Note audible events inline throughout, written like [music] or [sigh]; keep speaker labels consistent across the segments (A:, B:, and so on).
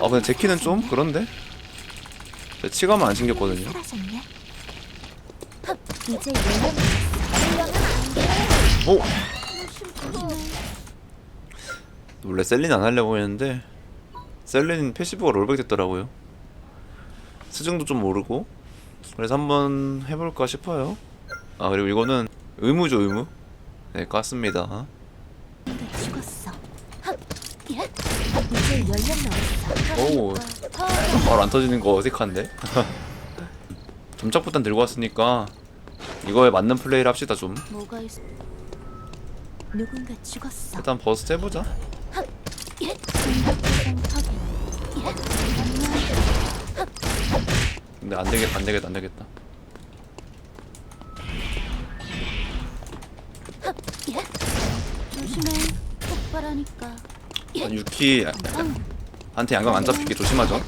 A: 아 근데 제키는 좀 그런데? 제 치감은 안 챙겼거든요
B: 사라졌네. 이제
A: 오! 원래 셀린 안 하려고 했는데 셀린 패시브가 롤백 됐더라고요 수중도 좀 모르고 그래서 한번 해볼까 싶어요 아 그리고 이거는 의무죠 의무 네 깠습니다
B: 가 죽었어. 흡, 예. 이제 열려 넣었어.
A: 오 바로 안 터지는 거 어색한데? [laughs] 점착부탄 들고 왔으니까 이거에 맞는 플레이를 합시다 좀. 일단 버스트 해보자
B: 예. 예.
A: 근데 안되겠다 안되겠다 안되겠다
B: 예. 조심해. 폭발하니까.
A: 일단 유키
B: 응.
A: 한테 양각 안 잡히게 조심하죠.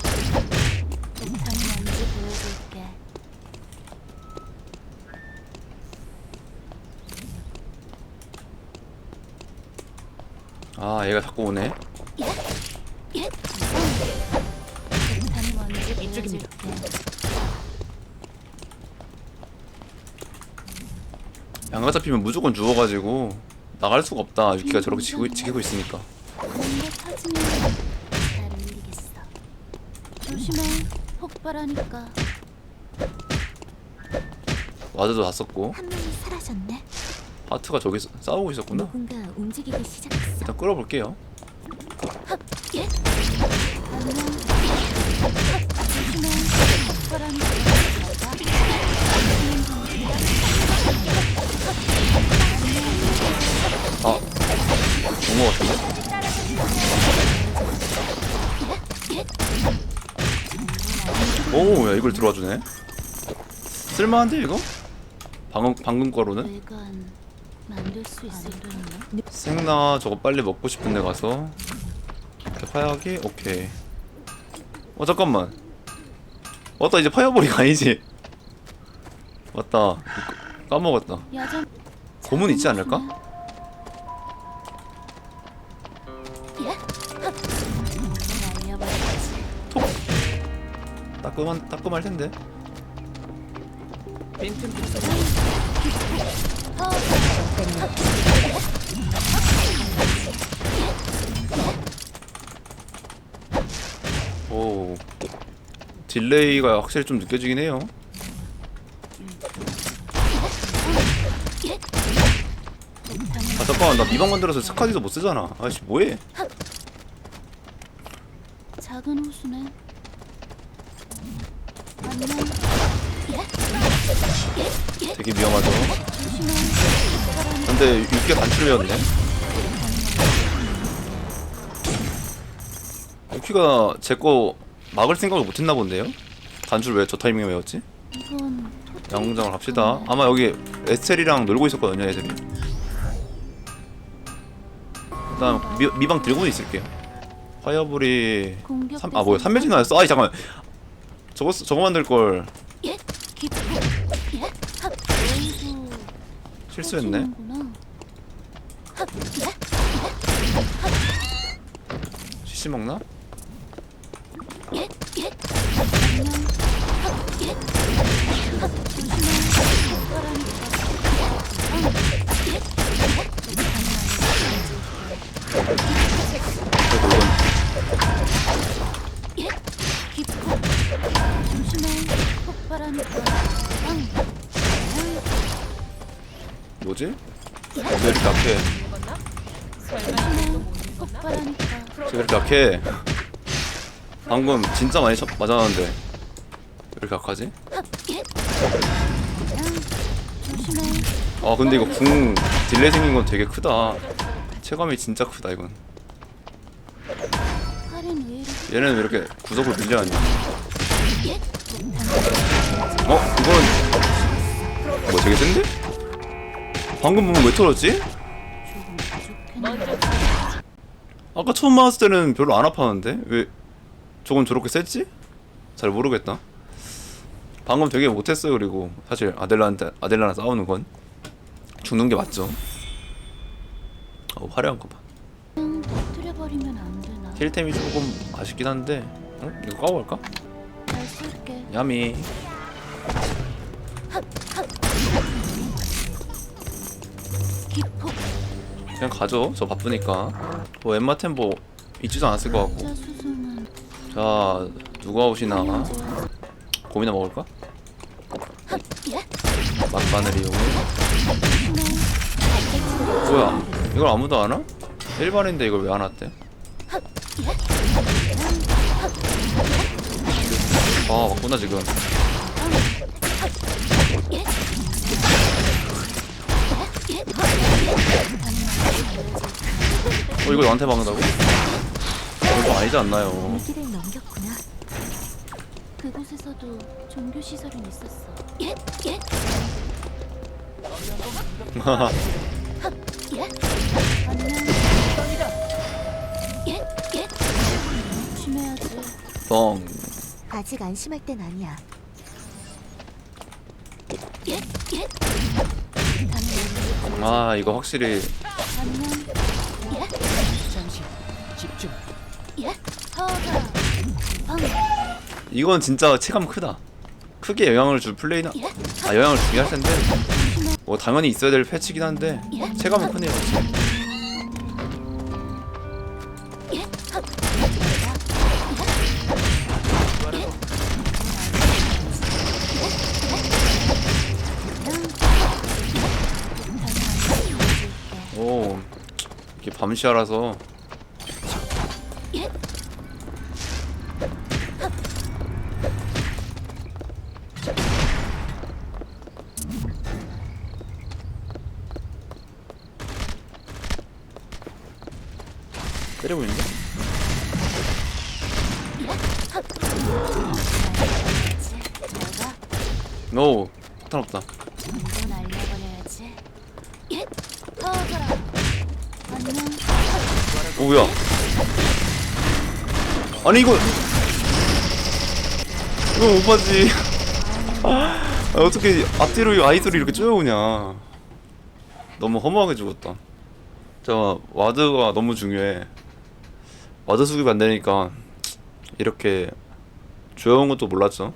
A: 아 얘가 자꾸 오네. 양각 잡히면 무조건 죽어가지고 나갈 수가 없다 유키가 저렇게 지고, 지키고 있으니까
B: 뭔가 터지면 잘 울리겠어. 조심해. 폭발하니까
A: 와드도 다 썼고
B: 한 명이 사라졌네.
A: 하트가 저기서 싸우고 있었구나
B: 누군가 움직이기 시작했어.
A: 일단 끌어볼게요
B: 예. 안녕.
A: 이걸 들어와주네. 쓸만한데 이거? 방금, 방금 거로는? 생나 저거 빨리 먹고 싶은데 가서 이렇게 화약이? 오케이. 어 잠깐만. 맞다 이제 파이어볼이 [laughs] 아니지? 맞다. 까먹었다. 고문 있지 않을까? 따끔한 따끔할 텐데. 오. 딜레이가 확실히 좀 느껴지긴 해요. 아 잠깐만. 나 미방 만들어서 스카디도 못 쓰잖아. 아씨 뭐해?
B: 작은 호수네.
A: 되게 위험하죠. 근데 6개 단출이었네 유키가 제 거 막을 생각을 못했나 본데요? 단출 왜저 타이밍에 외웠지?
B: 이건
A: 양정을 합시다 아마 여기 에스텔이랑 놀고 있었거든요 애들이 일단 미, 미방 들고는 있을게요 파이어볼이
B: 공격.
A: 삼, 아 뭐야 3매진 나였어? 아이 잠깐만 저거 쓰- 저거 만들걸
B: 예. 기포. 예. 합. 웨이브.
A: 실수했네.
B: 예.
A: CC 먹나? 뭐지? 왜 이렇게 약해. 왜 이렇게 약해 방금 진짜 많이 쳐, 맞았는데 왜 이렇게 약하지? 아 근데 이거 궁 딜레이 생긴 건 되게 크다 체감이 진짜 크다 이건 얘는 왜 이렇게 구석을 밀려왔냐
B: 예?
A: 어? 이거는 뭐 되게 센데? 방금 몸은 왜 털었지? 아까 처음 맞았을 때는 별로 안 아팠는데? 왜 저건 저렇게 셌지? 잘 모르겠다 방금 되게 못했어요 그리고 사실 아델라한테 아델라랑 싸우는 건 죽는 게 맞죠 어, 화려한 거봐? 힐템이 조금 아쉽긴 한데 어? 이거
B: 쏠게.
A: 야미 그냥 가죠. 저 바쁘니까. 뭐 엠마템 뭐 있지도 않았을 것 같고.
B: 자
A: 누가 오시나? 고민나 먹을까? 막간을 이용해 뭐야? 이걸 아무도 안 와? 일반인데 이걸 왜 안 왔대? 아 왔구나 지금 어 이거 너한테 막는다고? 어, 이거 아니지 않나요
B: 위기를 넘겼구나. 그곳에서도 종교 시설은 있었어. 예, 예. 안녕. 예, 예. 조심해야지.
A: 뻥
B: 아직 안심할 땐 아니야. 예, 예.
A: 아 이거 확실히
B: 안녕. 예,
C: 잠시 집중.
B: 예. 파워가. 방.
A: 이건 진짜 체감 크다 크게 영향을 줄 플레이나
B: 예.
A: 아 영향을 주긴 할 텐데 뭐 당연히 있어야 될 패치긴 한데
B: 예.
A: 체감은 크네요 밤시야라서
B: 예.
A: 때리고 있는데?
B: 내가
A: 오 폭탄 없다
B: 이건 알려버려야지. 예. 파워가. 안녕.
A: 오 뭐야? 아니 이거 이거 못 봤지. [laughs] 아, 어떻게 앞뒤로 아이돌이 이렇게 쪼여오냐. 너무 허무하게 죽었다. 자 와드가 너무 중요해. 와드 수급이 안 되니까 이렇게 조용한 것도 몰랐죠?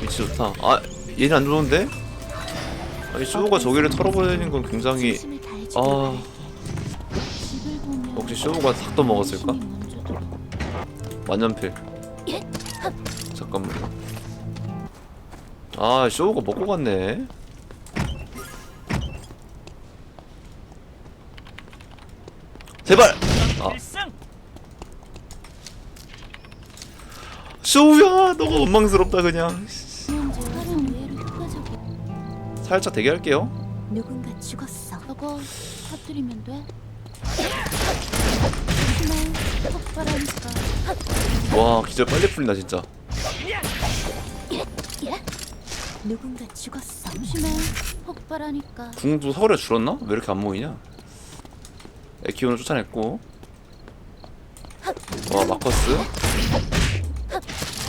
A: 위치 좋다. 아 얘는 안 좋은데? 아니 쇼가 저기를 털어버리는 건 굉장히 아. 혹시 쇼가 닭도 먹었을까? 완전필.
B: 예.
A: 잠깐만 아 쇼가 먹고 갔네. 제발! 아. 쇼우야 너가 원망스럽다 그냥. 살짝 대기할게요
B: 누군가 죽었어. 저거 터뜨리면 돼. 조심해. 폭발하니까.
A: 와 기절 빨리 풀린다 진짜
B: 누군가 죽었어. 조심해. 폭발하니까.
A: 궁도 서울에 줄었나? 왜 이렇게 안 모이냐 에키오는 쫓아냈고 와 마커스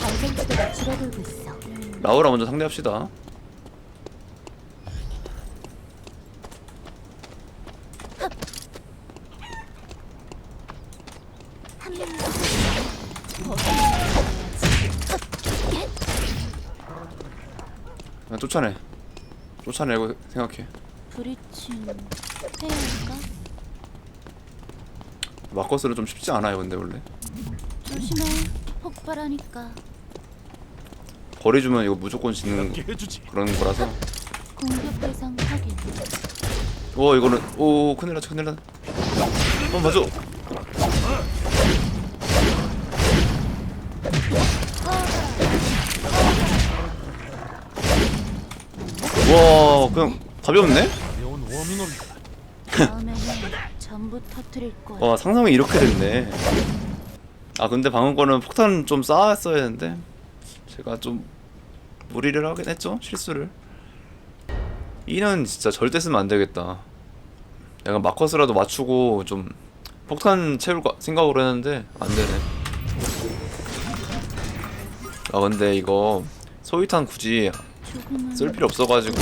B: 발전지대가 줄어들고 있어.
A: 라우라 먼저 상대합시다
B: 한 명이
A: 그냥 쫓아내 쫓아내고 생각해
B: 브리칭 해야 할까?
A: 마커스는 좀 쉽지 않아요 근데 원래
B: 조심해. 폭발하니까.
A: 거리 주면 이거 무조건
C: 해주지.
A: 그런 거라서
B: 공격 대상 확인.
A: 오 이거는 오 큰일 났다 큰일 났다 어 맞아 와 그냥 답이 없네?
C: 가벼운 워밍업이다.
B: 다음에는 전부 터뜨릴 거야.
A: 와 상상이 이렇게 됐네 아 근데 방금 거는 폭탄 좀 쌓았어야 했는데 제가 좀 무리를 하긴 했죠 실수를 이는 진짜 절대 쓰면 안 되겠다 약간 마커스라도 맞추고 좀 폭탄 채울 거- 생각으로 했는데 안 되네 아 근데 이거 소위탄 굳이 쓸 필요 없어가지고.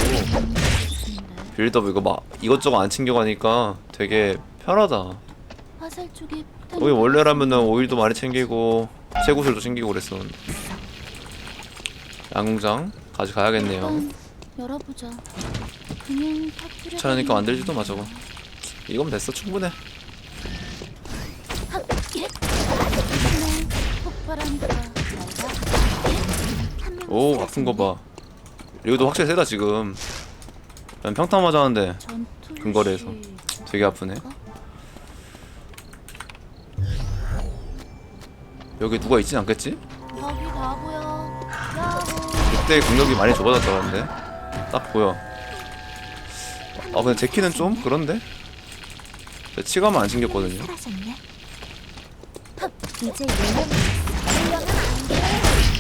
A: 빌드업 이거 막 이것저것 안 챙겨가니까 되게 편하다.
B: 화살 쪽에
A: 거기 원래라면은 오일도 많이 챙기고 채구슬도 챙기고 그랬었는데 양궁장 가져가야겠네요.
B: 열어보자. 그냥.
A: 귀찮으니까 만들지도 마 저거. 이거면 됐어 충분해.
B: 폭발하니까 잘가.
A: 오 아픈 거봐 이것도 확실히 세다 지금. 난 평타 맞았는데 근거리에서.
B: 시-
A: 되게 아프네. 여기 누가 있진 않겠지?
B: 다.
A: 그때 공격이 많이 좁아졌다는데. 딱 보여. 아 근데 제키는 좀 그런데? 제 치감은 안 챙겼거든요.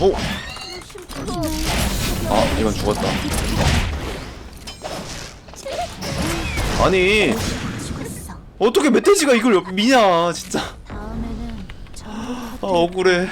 A: 오! 아 이건 죽었다 아니. 어떻게 멧돼지가 이걸 옆에 미냐 진짜 아. 억울해